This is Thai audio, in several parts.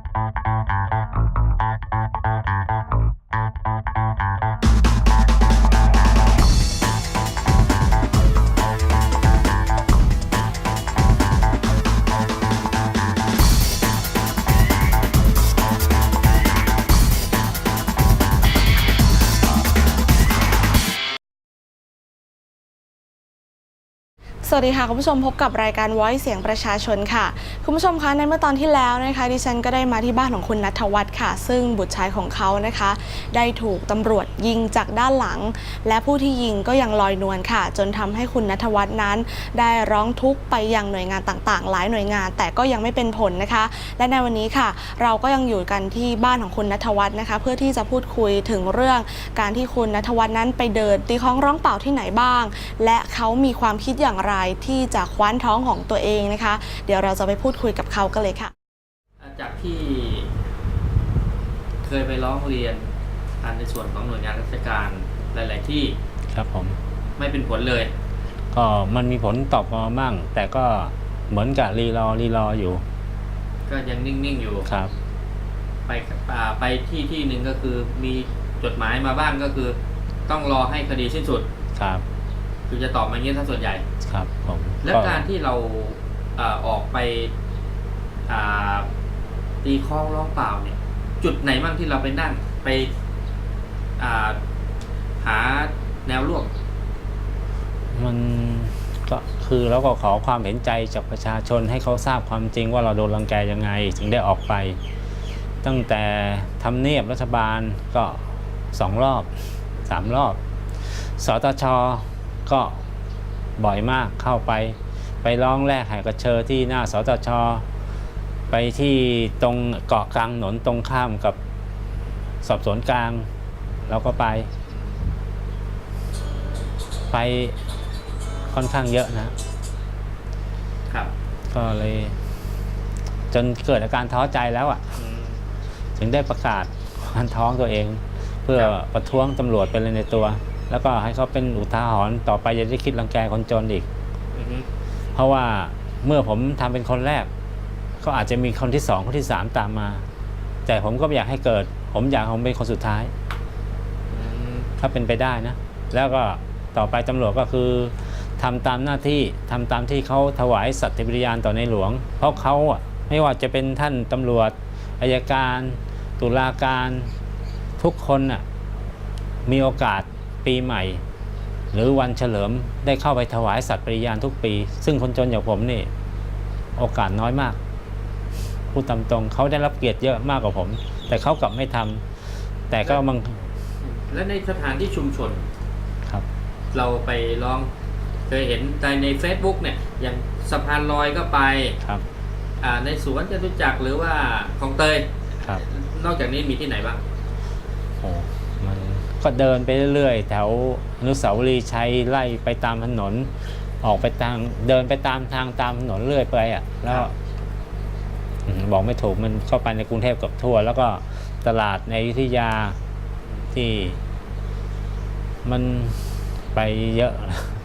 Thank you. สวัสดีค่ะ คุณผู้ชมพบกับรายการ Voice เสียงประชาชนค่ะ คุณผู้ชมคะในเมื่อตอนที่แล้วนะคะดิฉันก็ได้มาที่บ้านของคุณนัทวัฒน์ค่ะ ซึ่งบุตรชายของเขานะคะ ได้ถูกตำรวจยิงจากด้านหลัง และผู้ที่ยิงก็ยังลอยนวลค่ะ จนทำให้คุณนัทวัฒน์นั้น ได้ร้องทุกข์ไปยังหน่วยงานต่างๆ หลายหน่วยงาน แต่ก็ยังไม่เป็นผลนะคะ และในวันนี้ค่ะ เราก็ยังอยู่กันที่บ้านของคุณนัทวัฒน์นะคะ เพื่อที่จะพูดคุยถึงเรื่องการที่คุณนัทวัฒน์นั้นไปเดินตีค้องร้องเปล่าที่ไหนบ้าง และเขามีความคิดอย่างไรที่จะคว้านท้องของตัวเองนะคะ เดี๋ยวเราจะไปพูดคุยกับเขากันเลยค่ะ จากที่เคยไปร้องเรียนอันในส่วนของหน่วยงานราชการหลาย ๆ ที่ครับผมไม่เป็นผลเลย ก็มันมีผลตอบมามั่งแต่ก็เหมือนกับรีรอรีรออยู่ ก็ยังนิ่ง ๆ อยู่ครับ ไปอ่าไปที่ที่หนึ่งก็คือมีจดหมายมาบ้างก็คือ ต้องรอให้คดีสิ้นสุดครับ คือจะตอบมาอย่างนี้ถ้าส่วนใหญ่ ครับผมและการที่เราอาออกไปอ่าตีคล้องร้องเปล่าเนี่ย จุดไหนบ้างที่เราไปนั่งไปอ่าหาแนวร่วม มันก็คือเราก็ขอความเห็นใจจากประชาชนให้เขาทราบความจริงว่าเราโดนรังแกยังไง ถึงได้ออกไป ตั้งแต่ทำเนียบรัฐบาลก็สองรอบสามรอบสตช ก็บ่อยมากเข้าไป ไปร้องแลกหายกระเชอที่หน้าสตชไปที่ตรงเกาะกลางถนนตรงข้ามกับสอบสวนกลางเราก็ไป ไปค่อนข้างเยอะนะครับ ก็เลย จนเกิดอาการท้อใจแล้วอะ่ะอืมถึงได้ประกาศวันท้องตัวเอง เพื่อครับประท้วงตำรวจไปเลยในตัว แล้วก็ให้เขาเป็นอุทาหรณ์ต่อไปจะได้คิดรังแกคนจนอีก อือฮึเพราะว่าเมื่อผมทำเป็นคนแรกก็อาจจะมีคนที่สองคนที่สามตามมา แต่ผมก็ไม่อยากให้เกิด ผมอยากให้ผมเป็นคนสุดท้าย อืมถ้าเป็นไปได้นะ แล้วก็ต่อไปตำรวจก็คือทำตามหน้าที่ทำตามที่เขาถวายสัตย์ปฏิญาณต่อในหลวง เพราะเขาอะไม่ว่าจะเป็นท่านตำรวจอายการ ตุลาการ ทุกคนน่ะมีโอกาส ปีใหม่ หรือวันเฉลิมได้เข้าไปถวายสัตย์ปฏิญาณทุกปี ซึ่งคนจนอย่างผมนี่ โอกาสน้อยมากพูดตามตรงเขาได้รับเกียรติเยอะมากกว่าผม แต่เขากลับไม่ทำแต่ก็บางและในสถานที่ชุมชนครับ เราไปลองเคยเห็นในใน Facebook เนี่ย อย่างสะพานลอยก็ไปครับอ่าในสวนจตุจักรหรือว่าคลองเตยครับนอกจากนี้มีที่ไหนบ้างโอ้มัน ก็เดินไปเรื่อยๆ แถวอนุสาวรีย์ชัยไล่ไปตามถนน ออกไปทางเดินไปตามทางตามถนนเรื่อยไปอะ แล้วครับอืมบอกไม่ถูกมันเข้าไปในกรุงเทพเกับทั่ว แล้วก็ตลาดในอยุธยาที่มันไปเยอะ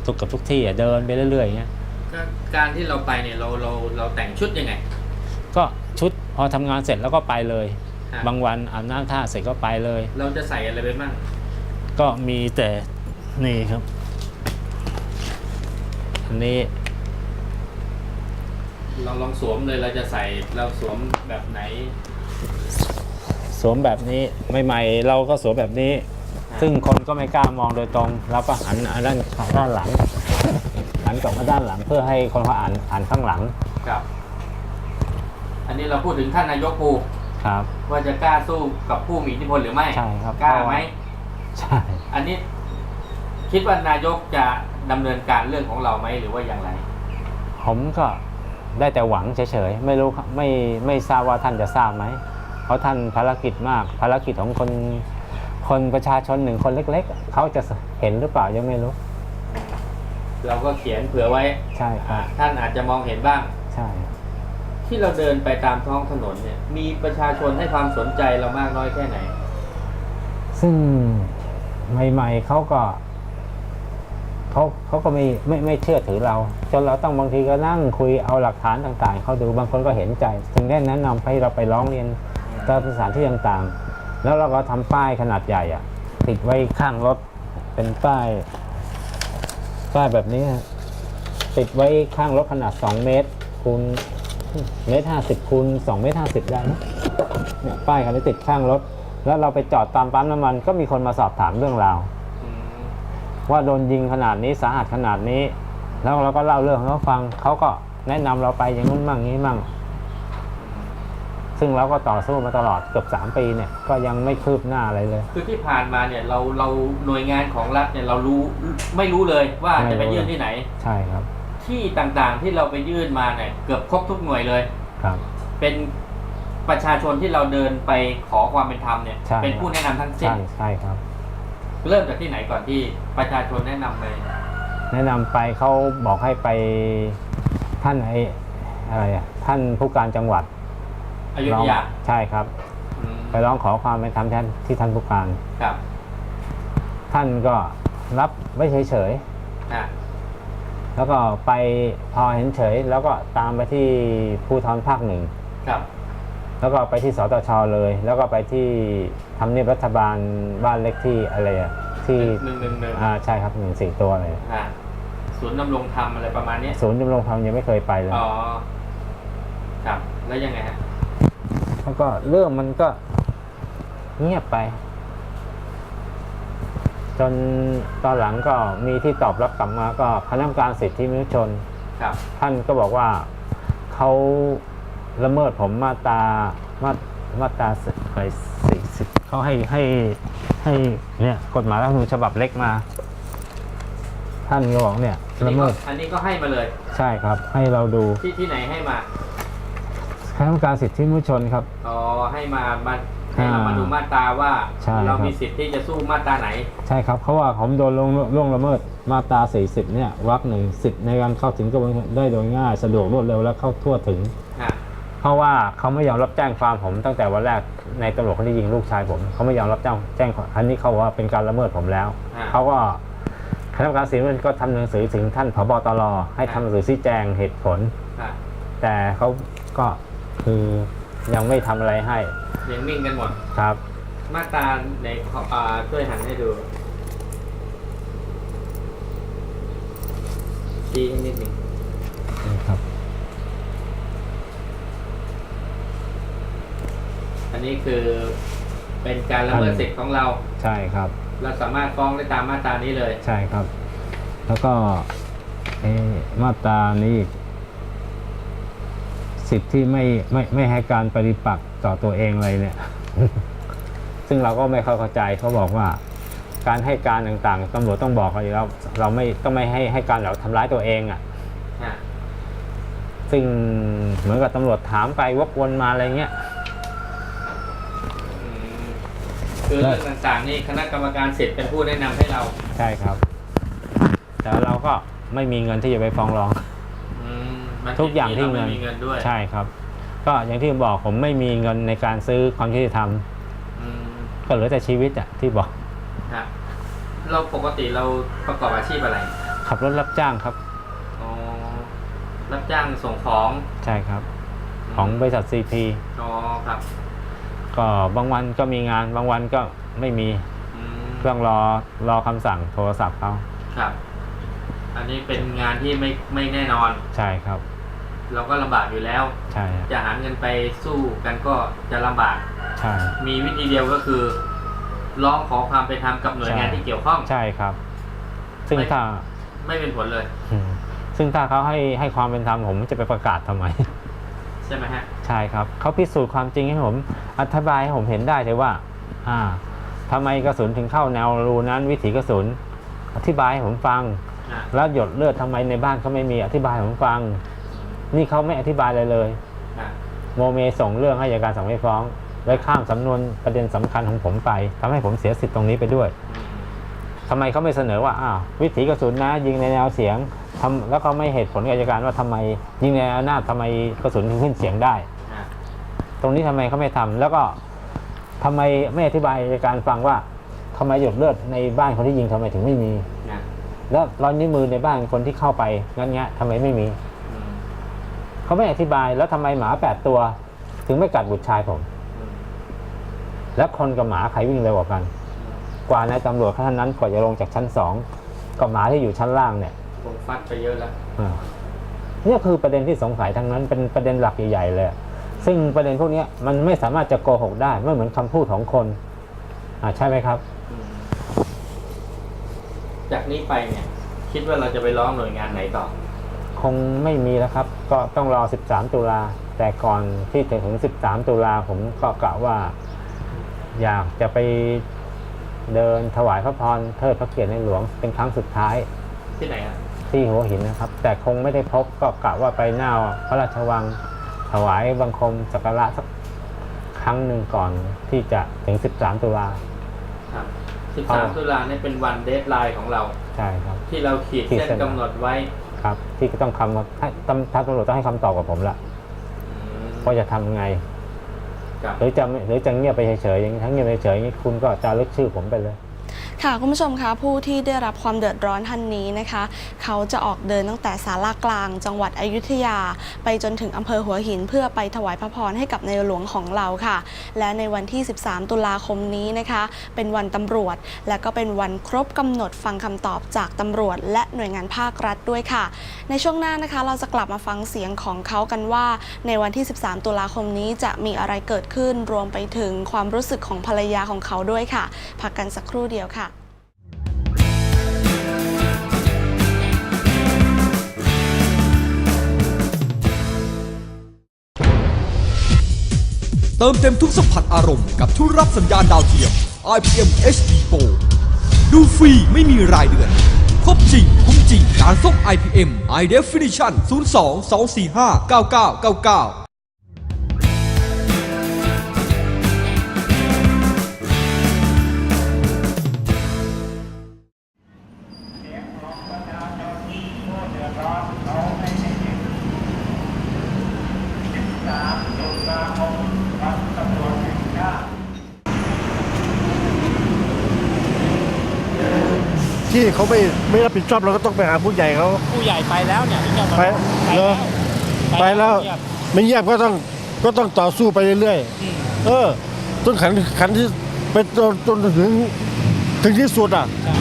ทุกกับทุกที่อะเดินไปเรื่อยๆอย่างเงี้ยก็การที่เราไปเนี่ยเราเราเราแต่งชุดยังไง ก็ชุดพอทำงานเสร็จแล้วก็ไปเลยฮะบางวันอาบน้ำท่าเสร็จก็ไปเลย เราจะใส่อะไรไปบ้าง ก็มีแต่นี่ครับ อันนี้ลองลองสวมเลยเราจะใส่เราสวมแบบไหน สวมแบบนี้ใหม่ๆเราก็สวมแบบนี้ ซึ่งคนก็ไม่กล้ามองโดยตรงเราก็หันอ่านด้านด้านหลังหันกลับมาด้านหลังเพื่อให้คนเขาอ่านอ่านข้างหลังครับ อันนี้เราพูดถึงท่านนายกปูครับ ว่าจะกล้าสู้กับผู้มีอิทธิพลหรือไม่ใช่ครับกล้าไหม ใช่ อันนี้คิดว่านายกจะดำเนินการเรื่องของเราไหมหรือว่าอย่างไร ผมก็ได้แต่หวังเฉยๆ ไม่รู้ครับไม่ไม่ทราบว่าท่านจะทราบไหม เพราะท่านภารกิจมาก ภารกิจของคนคนประชาชนหนึ่งคนเล็ก ๆ เขาจะเห็นหรือเปล่ายังไม่รู้ เราก็เขียนเผื่อไว้ใช่คอ่ารับ ท่านอาจจะมองเห็นบ้าง ใช่ ที่เราเดินไปตามท้องถนนเนี่ย มีประชาชนให้ความสนใจเรามากน้อยแค่ไหน ซึ่ง ใหม่ๆเขาก็เขาเขาก็ไม่ไม่ไม่เชื่อถือเรา จนเราต้องบางทีก็นั่งคุยเอาหลักฐานต่างๆเขาดูบางคนก็เห็นใจ ถึงได้แนะนำให้เราไปร้องเรียนตามสถานที่ต่างๆ แล้วเราก็ทำป้ายขนาดใหญ่อะติดไว้ข้างรถเป็นป้ายป้ายแบบนี้ติดไว้ข้างรถขนาด 2 เมตรคูณเมตรห้าสิบคูณสองเมตรห้าสิบได้นะเนี่ยป้ายคันนี้ติดข้างรถ แล้วเราไปจอดตามปั๊มน้ำมันก็มีคนมาสอบถามเรื่องราวอืมว่าโดนยิงขนาดนี้สาหัสขนาดนี้ แล้วเราก็เล่าเรื่องให้เขาฟังเขาก็แนะนำเราไปอย่างนู้นมั่งนี้มั่ง ซึ่งเราก็ต่อสู้มาตลอดเกือบสามปีเนี่ย ก็ยังไม่คืบหน้าอะไรเลย คือที่ผ่านมาเนี่ยเราเราหน่วยงานของรัฐเนี่ยเรารู้ไม่รู้เลยว่าไม่รู้จะไปยื่นที่ไหน ใช่ครับ ที่ต่างๆที่เราไปยื่นมาเนี่ยเกือบครบทุกหน่วยเลยครับ เป็น ประชาชนที่เราเดินไปขอความเป็นธรรมเนี่ย ใช่ เป็นผู้แนะนำทั้งสิ้น ใช่ใช่ครับ เริ่มจากที่ไหนก่อนที่ประชาชนแนะนำไปแนะนำไปเขาบอกให้ไปท่านไอ้อะไรอะท่านผู้การจังหวัดอยุธยาร้องใช่ครับ อืมไปร้องขอความเป็นธรรมแทนที่ท่านผู้การ ครับท่านก็รับไว้เฉยอะๆแล้วก็ไปพอเห็นเฉย แล้วก็ตามไปที่ภูธรภาคหนึ่ง ครับ แล้วก็ไปที่สตชเลย แล้วก็ไปที่ทำเนียบรัฐบาลบ้านเล็กที่อะไรอะที่หนึ่งหนึ่งหนึ่งอ่าใช่ครับหนึ่งสี่ตัวเลยอะศูนย์ดำรงธรรมอะไรประมาณเนี้ยศูนย์ดำรงธรรมยังไม่เคยไปเลย อ๋อครับแล้วยังไงฮะแล้วก็เรื่องมันก็เงียบไป จนตอนหลังก็มีที่ตอบรับกลับมาก็คณะกรรมการสิทธิมนุษยชน ครับ ท่านก็บอกว่าเขา ละเมิดผมมาตรามามาตราไปสี่สิบเขาให้ให้ให้เนี่ยกฎหมายรัฐธรรมนูญฉบับเล็กมา ท่านก็บอกเนี่ยอันละนี้ก็เมิดอันนี้ก็ให้มาเลย ใช่ครับ ให้เราดูที่ที่ไหนให้มาคณะกรรมการสิทธิมนุษยชนครับ อ๋อให้มามาให้เราอ่ามมาดูมาตราว่าใช่เราครับมีสิทธิ์ที่จะสู้มาตราไหน ใช่ครับเขาว่าผมโดนล่วงล่วงละเมิดมาตรา40 เนี่ยวรรคหนึ่งสิทธิ์ในการเข้าถึงกระบวนการได้โดยง่าย สะดวกรวดเร็วและเข้าทั่วถึงฮะ เพราะว่าเขาไม่ยอมรับแจ้งความผมตั้งแต่วันแรกในตำรวจคนที่ยิงลูกชายผมเขาไม่ยอมรับแจ้งแจ้งความอันนี้เขาว่าเป็นการละเมิดผมแล้วฮะเขาก็คณะกรรมการสิทธิมนุษยชนก็ทำหนังสือถึงท่านผบตรให้ทำหนังสือชี้แจงเหตุผลฮะแต่เขาก็คือยังไม่ทำอะไรให้ยังนิ่งกันหมด ครับ มาตราในขออ่าช่วยหันให้ดูชี้ให้นิดหนึ่ง นี่ครับ อั นนี้คือเป็นการละเมิดสิทธิ์ของเรา ใช่ครับ เราสามารถฟ้องได้ตามมาตรานี้เลย ใช่ครับ แล้วก็เอ่อมาตรานี้อีกสิทธิ์ที่ไม่ไม่ไม่ให้การปฏิปักษ์ต่อตัวเองเลยเนี่ย ซึ่งเราก็ไม่เข้าใจเขาบอกว่า การให้การต่างๆตำรวจต้องบอกเราอยู่แล้วเราไม่ต้องไม่ให้ให้การเราทำร้ายตัวเองอะ่ะฮะซึ่งเหมือนกับตำรวจถามไปวกวนมาอะไรเงี้ย อืม คือเรื่องต่างๆนี่คณะกรรมการสิทธิ์เป็นผู้แนะนำให้เราใช่ครับ แต่เราก็ไม่มีเงินที่จะไปฟ้องร้อง อืมมันทุกอย่างที่เราเงิไม่นมีเงินด้วยใช่ครับ ก็อย่างที่บอกผมไม่มีเงินในการซื้อความยุติธรรม อืมก็เหลือแต่ชีวิตอะที่บอกฮะเราปกติเราประกอบอาชีพอะไรขับรถรับจ้างครับ อ๋อรับจ้างส่งของใช่ครับ ของบริษัทซีพีอ๋อครับ ก็บางวันก็มีงานบางวันก็ไม่มีอืมเครื่องรอรอคำสั่งโทรศัพท์เขาครับ อันนี้เป็นงานที่ไม่ไม่แน่นอน ใช่ครับ เราก็ลำบากอยู่แล้ว ใช่ครับจะหาเงินไปสู้กันก็จะลำบาก ใช่ มีวิธีเดียวก็คือ ร้องขอความเป็นธรรมกับหน่วยงานใช่ ที่เกี่ยวข้อง ใช่ครับ ซึ่งไม่ ถ้าไม่เป็นผลเลย อืมซึ่งถ้าเขาให้ให้ความเป็นธรรมผมจะไปประกาศทำไม ใช่ไหมฮะ ใช่ครับเขาพิสูจน์ความจริงให้ผมอธิบายให้ผมเห็นได้เลยว่า อ่าทำไมกระสุนถึงเข้าแนวรูนั้น วิถีกระสุน อธิบายให้ผมฟังอะแล้วหยดเลือดทำไมในบ้านเขาไม่มีอธิบายให้ผมฟัง นี่เขาไม่อธิบายเลยเลยอะโมเมส่งเรื่องให้อัยการสั่งไม่ฟ้อง และข้ามสำนวนประเด็นสำคัญของผมไปทำให้ผมเสียสิทธิ์ตรงนี้ไปด้วยอืมทำไมเขาไม่เสนอว่าอ้าววิถีกระสุนนะ ยิงในแนวเสียงทำแล้วก็ไม่เหตุผลกับอัยการว่าทำไม ยิงในแนวหน้าทำไมกระสุนถึงขึ้นเสียงได้อะ ตรงนี้ทำไมเขาไม่ทำแล้วก็ทำไมไม่อธิบายในการฟังว่าทำไมหยดเลือดในบ้านคนที่ยิงทำไมถึงไม่มีอะแล้วรอยนิ้วมือในบ้านคนที่เข้าไปงั้นเงี้ยทำไมไม่มีอืมเขาไม่อธิบายแล้วทำไมหมาแปดตัว ถึงไม่กัดบุตรชายผมอืมแล้วคนกับหมาใครวิ่งเร็วกว่ากัน กว่านายตำรวจท่านนั้นกว่าจะลงจากชั้นสองกับหมาที่อยู่ชั้นล่างเนี่ยคงฟัดไปเยอะแล้วอ่าเนี่ยคือประเด็นที่สงสัยทั้งนั้นเป็นประเด็นหลักใหญ่ๆเลย ซึ่งประเด็นพวกเนี้ยมันไม่สามารถจะโกหกได้ไม่เหมือนคำพูดของคนอ่าใช่ไหมครับอืมจากนี้ไปเนี่ย คิดว่าเราจะไปร้องหน่วยงานไหนต่อ คงไม่มีแล้วครับ ก็ต้องรอ 13 ตุลาแต่ก่อนที่จะถึง 13 ตุลาผมก็กะว่า อยากจะไปเดินถวายพระพรเทิดพระเกียรติในหลวงเป็นครั้งสุดท้ายที่ไหนอะที่หัวหินนะครับ แต่คงไม่ได้พบก็กะว่าไปหน้าพระราชวัง ถวายบังคมสักการะสักครั้งหนึ่งก่อนที่จะถึง 13 ตุลาครับเอา13 ตุลาเนี่ยเป็นวันเดทไลน์ของเรา ใช่ครับ ที่เราขีดขีดเส้นเส้นกำหนดไว้ ครับ ที่ก็ต้องคำให้ตำท่านตำรวจต้องให้คำตอบกับผมละอืมว่าจะทำไงครับหรือจะไม่หรือจะเงียบไปเฉยๆอย่างนี้ทั้งเงียบไปเฉยๆอย่างนี้คุณก็จะลึกชื่อผมไปเลย ค่ะคุณผู้ชมคะผู้ที่ได้รับความเดือดร้อนท่านนี้นะคะ เขาจะออกเดินตั้งแต่ศาลากลาง จังหวัดอยุธยา ไปจนถึงอำเภอหัวหิน เพื่อไปถวายพระพรให้กับในหลวงของเราค่ะ และในวันที่ 13 ตุลาคมนี้นะคะ เป็นวันตำรวจ และก็เป็นวันครบกำหนดฟังคำตอบจากตำรวจ และหน่วยงานภาครัฐด้วยค่ะ ในช่วงหน้านะคะ เราจะกลับมาฟังเสียงของเขากันว่า ในวันที่ 13 ตุลาคมนี้จะมีอะไรเกิดขึ้นรวมไปถึงความรู้สึกของภรรยาของเขาด้วยค่ะพักกันสักครู่เดียวค่ะ ติมเต็มทุกสัมผัสอารมณ์กับทุกรับสัญญาณดาวเทียม IPM HD Pro ดูฟรีไม่มีรายเดือน ครบจริง คุ้มจริง การส่ง IPM High Definition 02 245 9999 เขาไม่ไม่รับผิดชอบเราก็ต้องไปหาผู้ใหญ่เขาผู้ใหญ่ไปแล้วเนี่ยถึงจะไปเหรอไปแล้วเงียบไม่เงียบก็ต้องก็ต้องต่อสู้ไปเรื่อยๆเออจนขันขันที่ไปจนจนถึงถึงที่สุดอะ ใช่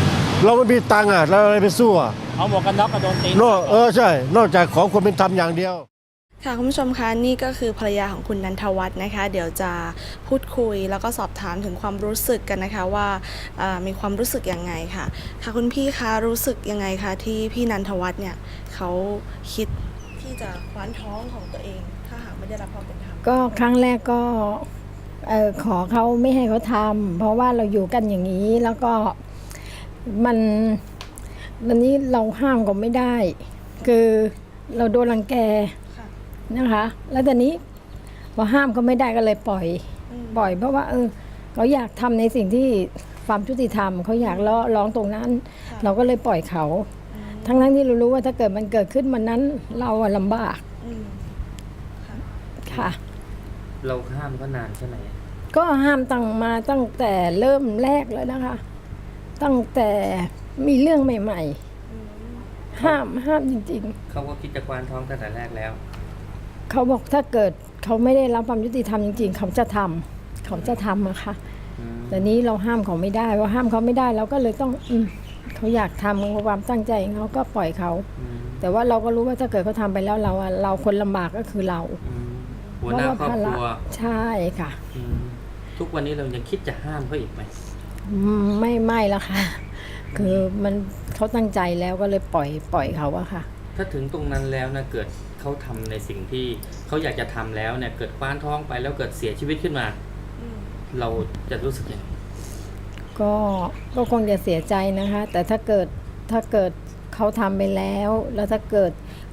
เราไม่มีตังค์อะเราอะไรไปสู้อะเอาหมวกกันน็อกกระโดนตี นอกเออใช่ นอกจากของความเป็นธรรมอย่างเดียว ค่ะคุณผู้ชมคะนี่ก็คือภรรยาของคุณนันทวัฒน์นะคะ เดี๋ยวจะพูดคุยแล้วก็สอบถามถึงความรู้สึกกันนะคะว่ามีความรู้สึกยังไงค่ะ ค่ะคุณพี่คะรู้สึกยังไงคะที่พี่นันทวัฒน์เนี่ยเขาคิดที่จะคว้านท้องของตัวเอง ถ้าหากไม่ได้รับความเป็นธรรมก็ครั้งแรกก็เออขอเขาไม่ให้เขาทำเพราะว่าเราอยู่กันอย่างนี้แล้วก็มันวันนี้เราห้ามก็ไม่ได้ คือเราโดนรังแก นะคะ แล้วตอนนี้พอห้ามก็ไม่ได้ก็เลยปล่อยอืมปล่อย เพราะว่าเออเขาอยากทำในสิ่งที่ความยุติธรรมเขาอยากล้อร้องตรงนั้นค่ะเราก็เลยปล่อยเขาอืมทั้งนั้นที่เรารู้ว่าถ้าเกิดมันเกิดขึ้นมันนั้น เราอะลำบากอืมค่ะ เราห้ามก็นานใช่ไหมก็ห้ามตั้งมาตั้งแต่เริ่มแรกแล้วนะคะ ตั้งแต่มีเรื่องใหม่ ๆ ห้ามห้ามจริงเขาก็คิดจะคว้านท้องตั้งแต่แรกแล้วๆ เขาบอกถ้าเกิดเขาไม่ได้รับความยุติธรรมจริง ๆ เขาจะทำเขาจะทำอะค่ะอืมแต่นี้เราห้ามเขาไม่ได้พอห้ามเขาไม่ได้เราก็เลยต้องอืมเขาอยากทำความตั้งใจของเขาก็ปล่อยเขาอืมแต่ว่าเราก็รู้ว่าถ้าเกิดเขาทำไปแล้วเราอะเราคนลำบากก็คือเราอืมหัวหน้าครอบครัวใช่ค่ะอืมทุกวันนี้เรายังคิดจะห้ามเขาอีกไหมอืมไม่ไม่ละค่ะ คือมันเขาตั้งใจแล้วก็เลยปล่อยปล่อยเขาอะค่ะ ถ้าถึงตรงนั้นแล้วนะเกิด เขาทำในสิ่งที่เขาอยากจะทำแล้วเนี่ยเกิดคว้านท้องไปแล้วเกิดเสียชีวิตขึ้นมา อืมเราจะรู้สึกยังไงก็ก็คงจะเสียใจนะคะ แต่ถ้าเกิดถ้าเกิดเขาทำไปแล้ว แล้วถ้าเกิด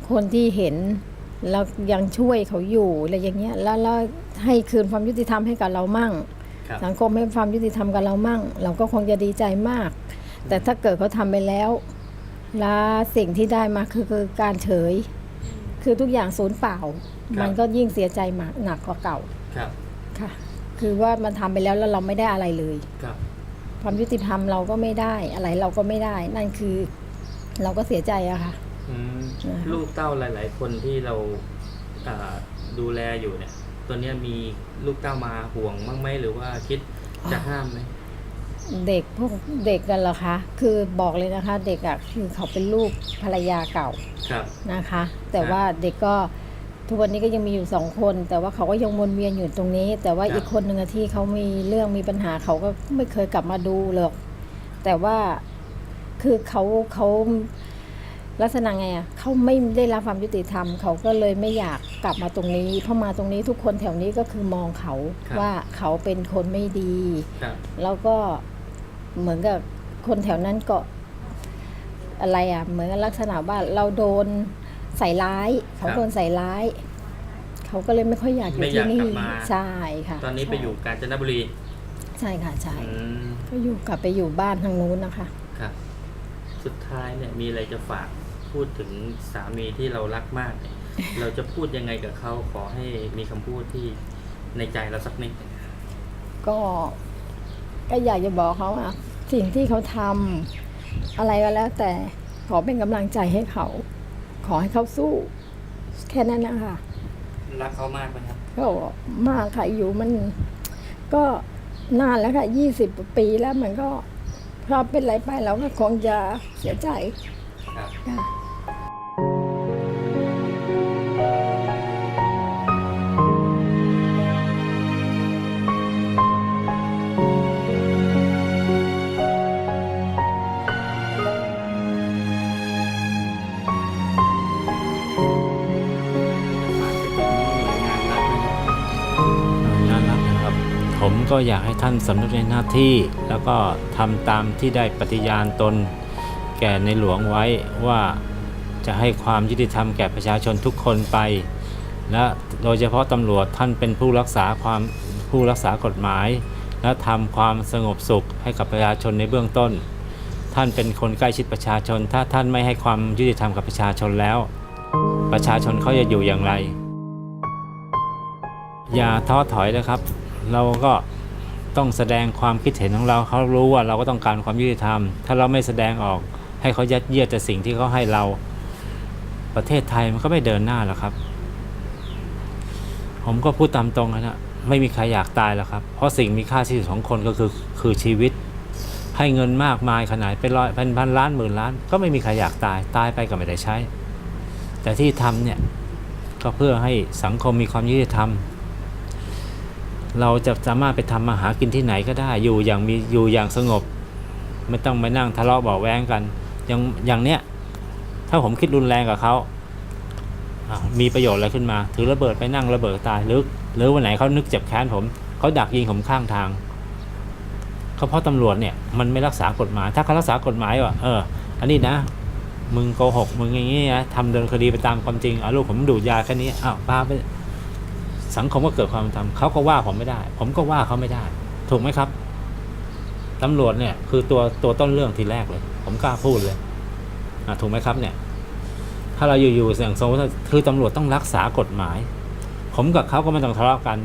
คนที่เห็นแล้วยังช่วยเขาอยู่อะไรอย่างเงี้ยแล้วแล้วให้คืนความยุติธรรมให้กับเรามั่ง ครับสังคมให้ความยุติธรรมกับเรามั่ง เราก็คงจะดีใจมาก แต่ถ้าเกิดเขาทำไปแล้ว แล้วสิ่งที่ได้มาคือคือการเฉย คือทุกอย่างสูญเปล่ามันก็ยิ่งเสียใจมากหนักกว่าเก่าครับค่ะ คือว่ามันทำไปแล้วแล้วเราไม่ได้อะไรเลย ครับความยุติธรรมเราก็ไม่ได้อะไรเราก็ไม่ได้ นั่นคือเราก็เสียใจอะค่ะ อืมนะคะลูกเต้าหลาย ๆ คนที่เราอ่าดูแลอยู่เนี่ย ตัวเนี้ยมีลูกเต้ามาห่วงบ้างไหมหรือว่าคิดจะห้ามไหม เด็กพวกเด็กกันเหรอคะ คือบอกเลยนะคะ เด็กอะคือเขาเป็นลูกภรรยาเก่าครับ นะคะ แต่ว่าเด็กก็ทุกวันนี้ก็ยังมีอยู่สองคน แต่ว่าเขาก็ยังวนเวียนอยู่ตรงนี้ แต่ว่าครับ อีกคนหนึ่งอะที่เขามีเรื่องมีปัญหาเขาก็ไม่เคยกลับมาดูหรอกแต่ว่าคือเขาเขาลักษณะไงอะเขาไม่ได้รับความยุติธรรม เขาก็เลยไม่อยากกลับมาตรงนี้เพราะมาตรงนี้ทุกคนแถวนี้ก็คือมองเขาครับ ว่าเขาเป็นคนไม่ดี ครับ แล้วก็ เหมือนกับคนแถวนั้นก็อะไรอะ เหมือนกับลักษณะว่าเราโดนใส่ร้ายเขาครับโดนใส่ร้าย เขาก็เลยไม่ค่อยอยากอยู่ไม่อที่ยากนี่กลับมาใช่ค่ะ ตอนนี้ไปอยู่กาญจนบุรี ใช่ค่ะใช่อืมก็อยู่กลับไปอยู่บ้านทางนู้นนะคะครับ สุดท้ายเนี่ยมีอะไรจะฝากพูดถึงสามีที่เรารักมากเนี่ยเราจะพูดยังไงกับเขาขอให้มีคำพูดที่ในใจเราสักนิดหนึ่งก็ ก็อยากจะบอกเขาอะสิ่งที่เขาทำอะไรก็แล้ว แต่ขอเป็นกำลังใจให้เขา ขอให้เขาสู้ แค่นั้นนะคะรักเขามากไหมครับก็มากค่ะอยู่มัน ก็นานแล้วค่ะยี่สิบปีแล้วมันก็พอเป็นอะไรไปเราก็คงจะเสียใจครับ ก็อยากให้ท่านสำนึกในหน้าที่ แล้วก็ทำตามที่ได้ปฏิญาณตน แก่ในหลวงไว้ว่าจะให้ความยุติธรรมแก่ประชาชนทุกคนไป และโดยเฉพาะตำรวจท่านเป็นผู้รักษาความผู้รักษากฎหมาย และทำความสงบสุขให้กับประชาชนในเบื้องต้น ท่านเป็นคนใกล้ชิดประชาชน ถ้าท่านไม่ให้ความยุติธรรมกับประชาชนแล้ว ประชาชนเขาจะอยู่อย่างไร อย่าท้อถอยนะครับ เราก็ ต้องแสดงความคิดเห็นของเราเขารู้ว่าเราก็ต้องการความยุติธรรม ถ้าเราไม่แสดงออกให้เขายัดเยียดแต่สิ่งที่เขาให้เรา ประเทศไทยมันก็ไม่เดินหน้าหรอกครับ ผมก็พูดตามตรงนะไม่มีใครอยากตายหรอกครับ เพราะสิ่งมีค่าที่สุดของคนก็คือคือชีวิต ให้เงินมากมายขนาดเป็นร้อยเป็นพันล้านหมื่นล้าน ก็ไม่มีใครอยากตายตายไปก็ไม่ได้ใช้ แต่ที่ทำเนี่ยก็เพื่อให้สังคมมีความยุติธรรม เราจะสามารถไปทำมาหากินที่ไหนก็ได้อยู่อย่างมีอยู่อย่างสงบ ไม่ต้องมานั่งทะเลาะเบาะแว้งกันอย่างอย่างเนี้ยถ้าผมคิดรุนแรงกับเขามีประโยชน์อะไรขึ้นมา ถือระเบิดไปนั่งระเบิดตายหรือหรือวันไหนเขานึกเจ็บแค้นผมเขาดักยิงผมข้างทางเขาเพราะตำรวจเนี่ยมันไม่รักษากฎหมาย ถ้าเขารักษากฎหมายว่าเออ อันนี้นะ มึงโกหกมึงอย่างนี้นะทำเดินคดีไปตามความจริงเอาลูกผมดูดยาแค่นี้อ้าวพาไป สังคมก็เกิดความเป็นธรรมเขาก็ว่าผมไม่ได้ ผมก็ว่าเขาไม่ได้ ถูกไหมครับตำรวจเนี่ยคือตัวตัวต้นเรื่องทีแรกเลย ผมกล้าพูดเลยถูกไหมครับเนี่ย ถ้าเราอยู่ๆเสียงสมมติคือตำรวจต้องรักษากฎหมาย ผมกับเขาก็ไม่ต้องทะเลาะกัน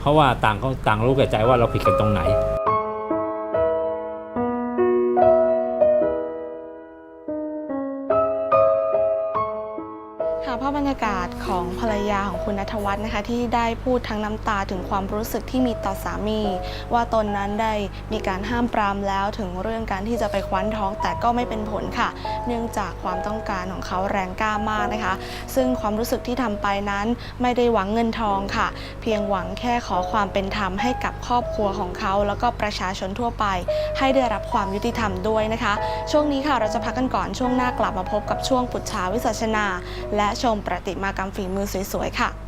เพราะว่าต่างก็ต่างรู้แก่ใจว่าเราผิดกันตรงไหน วัฒน์นะคะที่ได้พูดทั้งน้ำตาถึงความรู้สึกที่มีต่อสามี ว่าตนนั้นได้มีการห้ามปรามแล้วถึงเรื่องการที่จะไปคว้านท้องแต่ก็ไม่เป็นผลค่ะ เนื่องจากความต้องการของเขาแรงกล้ามากนะคะ ซึ่งความรู้สึกที่ทำไปนั้นไม่ได้หวังเงินทองค่ะ เพียงหวังแค่ขอความเป็นธรรมให้กับครอบครัวของเขา แล้วก็ประชาชนทั่วไป ให้ได้รับความยุติธรรมด้วยนะคะ ช่วงนี้ค่ะเราจะพักกันก่อนช่วงหน้ากลับมาพบกับช่วงปุจฉาวิสัชนา และชมประติมากรรมฝีมือสวยๆค่ะ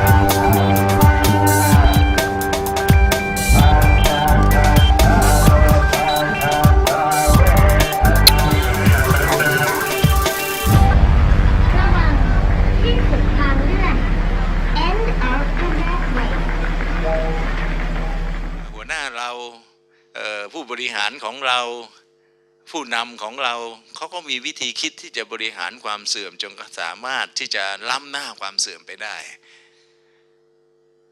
ก็มีวิธีคิดที่จะบริหารความเสื่อมจนสามารถที่จะล้ำหน้าความเสื่อมไปได้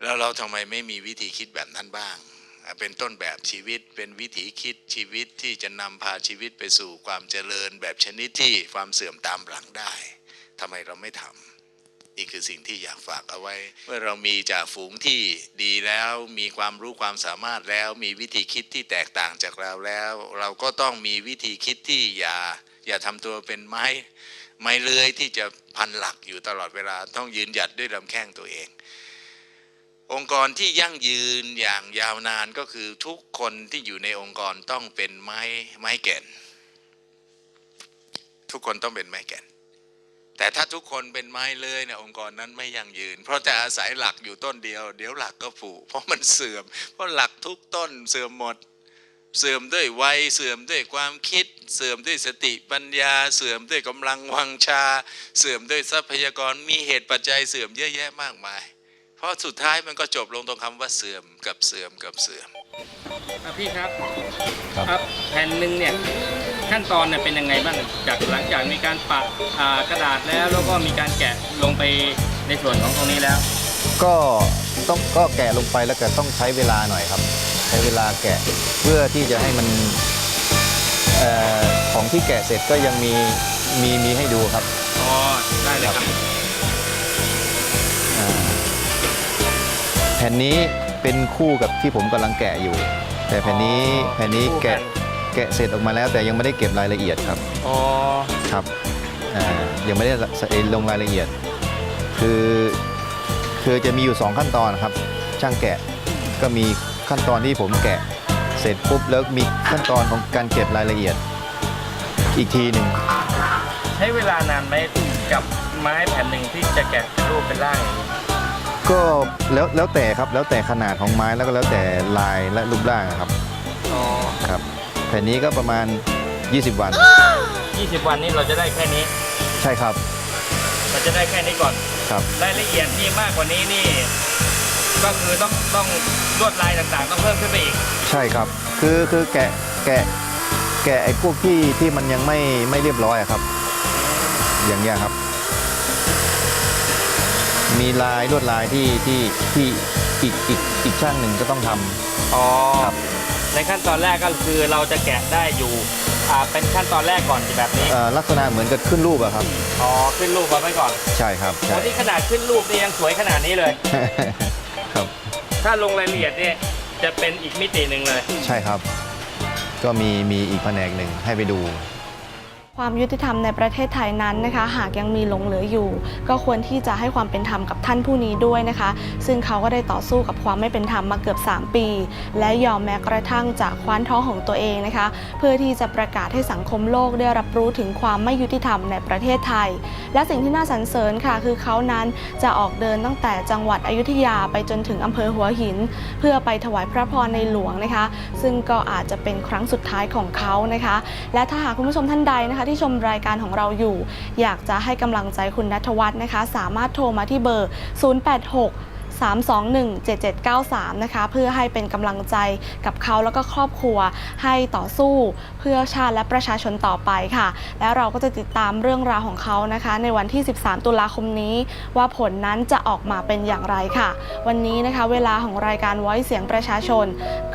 แล้วเราทำไมไม่มีวิธีคิดแบบนั้นบ้าง เป็นต้นแบบชีวิตเป็นวิถีคิดชีวิตที่จะนำพาชีวิตไปสู่ความเจริญแบบชนิดที่ความเสื่อมตามหลังได้ทำไมเราไม่ทำนี่คือสิ่งที่อยากฝากเอาไว้ เมื่อเรามีจากฝูงที่ดีแล้ว มีความรู้ความสามารถแล้ว มีวิธีคิดที่แตกต่างจากเราแล้ว เราก็ต้องมีวิธีคิดที่อย่า อย่าทำตัวเป็นไม้ไม้เลื้อยที่จะพันหลักอยู่ตลอดเวลา ต้องยืนหยัดด้วยลำแข้งตัวเอง องค์กรที่ยั่งยืนอย่างยาวนานก็คือทุกคนที่อยู่ในองค์กรต้องเป็นไม้ไม้แก่น ทุกคนต้องเป็นไม้แก่น แต่ถ้าทุกคนเป็นไม้เลยเนี่ยองค์กรนั้นไม่ยั่งยืน เพราะจะอาศัยหลักอยู่ต้นเดียว เดี๋ยวหลักก็ผุเพราะมันเสื่อม เพราะหลักทุกต้นเสื่อมหมด เสื่อมด้วยวัยเสื่อมด้วยความคิด เสื่อมด้วยสติปัญญา เสื่อมด้วยกำลังวังชา เสื่อมด้วยทรัพยากรมีเหตุปัจจัยเสื่อมเยอะแยะมากมาย เพราะสุดท้ายมันก็จบลงตรงคำว่าเสื่อมกับเสื่อมกับเสื่อมอะพี่ครับ ครับแผ่นหนึ่งเนี่ยขั้นตอนเนี่ยเป็นยังไงบ้างจากหลังจากมีการปักอ่ากระดาษแล้วแล้วก็มีการแกะลงไปในส่วนของตรงนี้แล้ว ก็ต้องก็แกะลงไปแล้วก็ต้องใช้เวลาหน่อยครับ ใช้เวลาแกะเพื่อที่จะให้มันเออของที่แกะเสร็จก็ยังมีมีมีให้ดูครับอ๋อได้เลยครับอ่าแผ่นนี้เป็นคู่กับที่ผมกำลังแกะอยู่ แต่แผ่นนี้อ๋อแผ่นนี้คู่กันแกะแกะเสร็จออกมาแล้ว แต่ยังไม่ได้เก็บรายละเอียดครับอ๋อครับอ่ายังไม่ได้ลงรายละเอียด คือคือจะมีอยู่ 2 ขั้นตอนครับ ช่างแกะก็มี ขั้นตอนที่ผมแกะ เสร็จปุ๊บแล้วมีขั้นตอนของการเก็บรายละเอียด อีกทีหนึ่งใช้เวลานานไหมกับไม้แผ่นหนึ่งที่จะแกะเป็นรูปเป็นร่างอย่างนี้ก็แล้วแล้วแต่ครับแล้วแต่ขนาดของไม้แล้วก็แล้วแต่ลายและรูปร่างครับอ๋อครับแผ่นนี้ก็ประมาณ 20 วัน 20 วันนี้เราจะได้แค่นี้ ใช่ครับ เราจะได้แค่นี้ก่อนครับรายละเอียดที่มากกว่านี้นี่ ก็คือต้องต้องลวดลายต่างๆ ต้องเพิ่มขึ้นไปอีก ใช่ครับ คือคือแกะแกะแกะไอ้พวกที่ที่มันยังไม่ไม่เรียบร้อยอะครับ อย่างเงี้ยครับ มีลายลวดลายที่ที่ที่อีกอีกอีกช่างหนึ่งก็ต้องทำ อ๋อ ครับ ในขั้นตอนแรกก็คือเราจะแกะได้อยู่อ่าเป็นขั้นตอนแรกก่อนแบบนี้ เอ่อลักษณะเหมือนกับขึ้นรูปอะครับ อ๋อ ขึ้นรูปมาไว้ก่อนใช่ครับโอ้ใช่ที่ขนาดขึ้นรูปนี่ยังสวยขนาดนี้เลยครับ ถ้าลงรายละเอียดเนี่ยจะเป็นอีกมิติหนึ่งเลย ใช่ครับ ก็มีมีอีกแผนกหนึ่งให้ไปดู ความยุติธรรมในประเทศไทยนั้นนะคะ หากยังมีหลงเหลืออยู่ ก็ควรที่จะให้ความเป็นธรรมกับท่านผู้นี้ด้วยนะคะ ซึ่งเขาก็ได้ต่อสู้กับความไม่เป็นธรรมมาเกือบ 3 ปี และยอมแม้กระทั่งจากคว้านท้องของตัวเองนะคะ เพื่อที่จะประกาศให้สังคมโลกได้รับรู้ถึงความไม่ยุติธรรมในประเทศไทย และสิ่งที่น่าสรรเสริญค่ะ คือเขานั้นจะออกเดินตั้งแต่จังหวัดอยุธยาไปจนถึงอำเภอหัวหิน เพื่อไปถวายพระพรในหลวงนะคะ ซึ่งก็อาจจะเป็นครั้งสุดท้ายของเขานะคะ และถ้าหากคุณผู้ชมท่านใดนะคะที่ชมรายการของเราอยู่ อยากจะให้กำลังใจคุณนัทวัฒน์นะคะ สามารถโทรมาที่เบอร์ 086 321 7793 นะคะ เพื่อให้เป็นกำลังใจกับเขาแล้วก็ครอบครัวให้ต่อสู้เพื่อชาติและประชาชนต่อไปค่ะ แล้วเราก็จะติดตามเรื่องราวของเขานะคะ ในวันที่ 13 ตุลาคมนี้ ว่าผลนั้นจะออกมาเป็นอย่างไรค่ะ วันนี้นะคะเวลาของรายการไว้เสียงประชาชน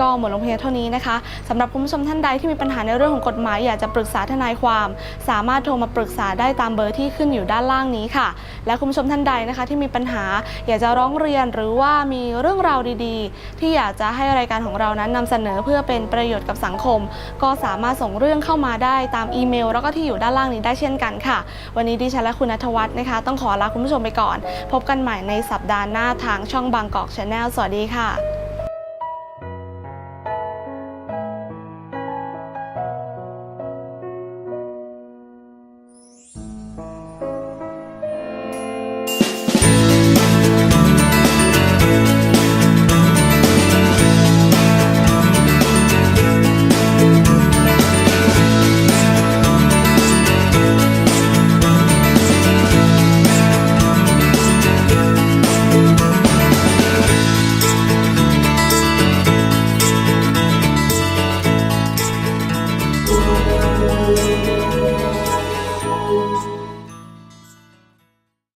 ก็หมดลงเพียงเท่านี้นะคะสำหรับคุณผู้ชมท่านใดที่มีปัญหาในเรื่องของกฎหมายอยากจะปรึกษาทนายความ สามารถโทรมาปรึกษาได้ตามเบอร์ที่ขึ้นอยู่ด้านล่างนี้ค่ะ และคุณผู้ชมท่านใดนะคะ ที่มีปัญหาอยากจะร้องเรียนหรือว่ามีเรื่องราวดีๆ ที่อยากจะให้รายการของเรานั้นนำเสนอเพื่อเป็นประโยชน์กับสังคม ก็สามารถส่งเรื่องเข้ามาได้ตามอีเมล แล้วก็ที่อยู่ด้านล่างนี้ได้เช่นกันค่ะ วันนี้ดิฉันและคุณนัทวัฒน์นะคะ ต้องขอลาคุณผู้ชมไปก่อน พบกันใหม่ในสัปดาห์หน้าทางช่องบางกอกชาแนลสวัสดีค่ะ